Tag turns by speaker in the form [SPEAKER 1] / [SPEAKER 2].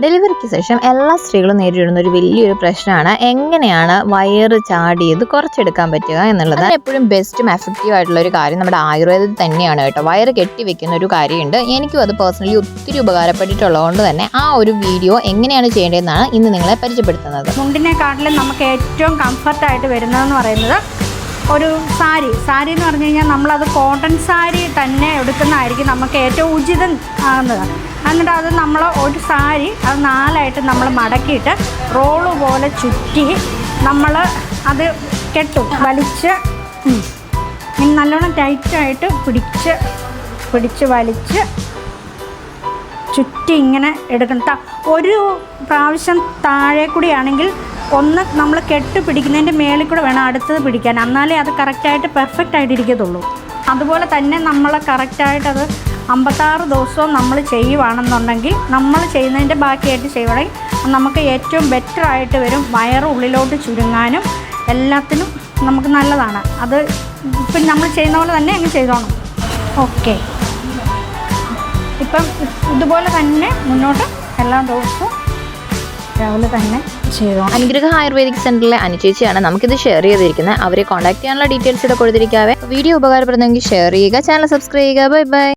[SPEAKER 1] ഡെലിവറിക്ക് ശേഷം എല്ലാ സ്ത്രീകളും നേരിടുന്ന ഒരു വലിയൊരു പ്രശ്നമാണ് എങ്ങനെയാണ് വയറ് ചാടിയത് കുറച്ചെടുക്കാൻ പറ്റുക എന്നുള്ളത്. എപ്പോഴും ബെസ്റ്റും എഫക്റ്റീവ് ആയിട്ടുള്ള ഒരു കാര്യം നമ്മുടെ ആയുർവേദത്തിൽ തന്നെയാണ് കേട്ടോ. വയറ് കെട്ടിവെക്കുന്ന ഒരു കാര്യമുണ്ട്. എനിക്കും അത് പേഴ്സണലി ഒത്തിരി ഉപകാരപ്പെട്ടിട്ടുള്ളതുകൊണ്ട് തന്നെ ആ ഒരു വീഡിയോ എങ്ങനെയാണ് ചെയ്യേണ്ടതെന്നാണ് ഇന്ന് നിങ്ങളെ പരിചയപ്പെടുത്തുന്നത്.
[SPEAKER 2] മുണ്ടിനെക്കാട്ടിലും നമുക്ക് ഏറ്റവും കംഫർട്ടായിട്ട് വരുന്നതെന്ന് പറയുന്നത് ഒരു സാരി. സാരി എന്ന് പറഞ്ഞു കഴിഞ്ഞാൽ നമ്മളത് കോട്ടൺ സാരി തന്നെ എടുക്കുന്നതായിരിക്കും നമുക്ക് ഏറ്റവും ഉചിതം ആകുന്നത് എന്നിട്ട് അത് നമ്മൾ ഒരു സാരി അത് നാലായിട്ട് നമ്മൾ മടക്കിയിട്ട് റോൾ പോലെ ചുറ്റി നമ്മൾ അത് കെട്ടും. വലിച്ച് നല്ലോണം ടൈറ്റായിട്ട് പിടിച്ച് പിടിച്ച് വലിച്ച് ചുറ്റി ഇങ്ങനെ എടുക്കണം. ഒരു പ്രാവശ്യം താഴെ കൂടിയാണെങ്കിൽ ഒന്ന് നമ്മൾ കെട്ട് പിടിക്കുന്നതിന്റെ മേളിൽ കൂടെ വേണം അടുത്തത് പിടിക്കാൻ. എന്നാലേ അത് കറക്റ്റായിട്ട് പെർഫെക്റ്റ് ആയിട്ട് ഇരിക്കത്തുള്ളൂ അതുപോലെ തന്നെ നമ്മൾ കറക്റ്റായിട്ടത് അമ്പത്താറ് ദിവസവും നമ്മൾ ചെയ്യുവാണെന്നുണ്ടെങ്കിൽ നമ്മൾ ചെയ്യുന്നതിന്റെ ബാക്കിയായിട്ട് ചെയ്യുവാണെങ്കിൽ നമുക്ക് ഏറ്റവും ബെറ്റർ ആയിട്ട് വരും. വയറ് ഉള്ളിലോട്ട് ചുരുങ്ങാനും എല്ലാത്തിനും നമുക്ക് നല്ലതാണ്. അത് ഇപ്പം നമ്മൾ ചെയ്യുന്ന പോലെ തന്നെ അങ്ങ് ചെയ്തോണം. ഓക്കെ ഇപ്പം ഇതുപോലെ തന്നെ മുന്നോട്ട് എല്ലാ ദിവസവും രാവിലെ തന്നെ ചെയ്തോ?
[SPEAKER 1] അനുഗ്രഹ ആയുർവേദിക് സെന്ററിലെ അനുചേച്ചിയാണ് നമുക്കിത് ഷെയർ ചെയ്തിരിക്കുന്നത്. അവരെ കോൺടാക്ട് ചെയ്യാനുള്ള ഡീറ്റെയിൽസ് ഇവിടെ കൊടുത്തിരിക്കാവേ. വീഡിയോ ഉപകാരപ്പെടുന്നെങ്കിൽ ഷെയർ ചെയ്യുക ചാനൽ സബ്സ്ക്രൈബ് ചെയ്യുക. Bye bye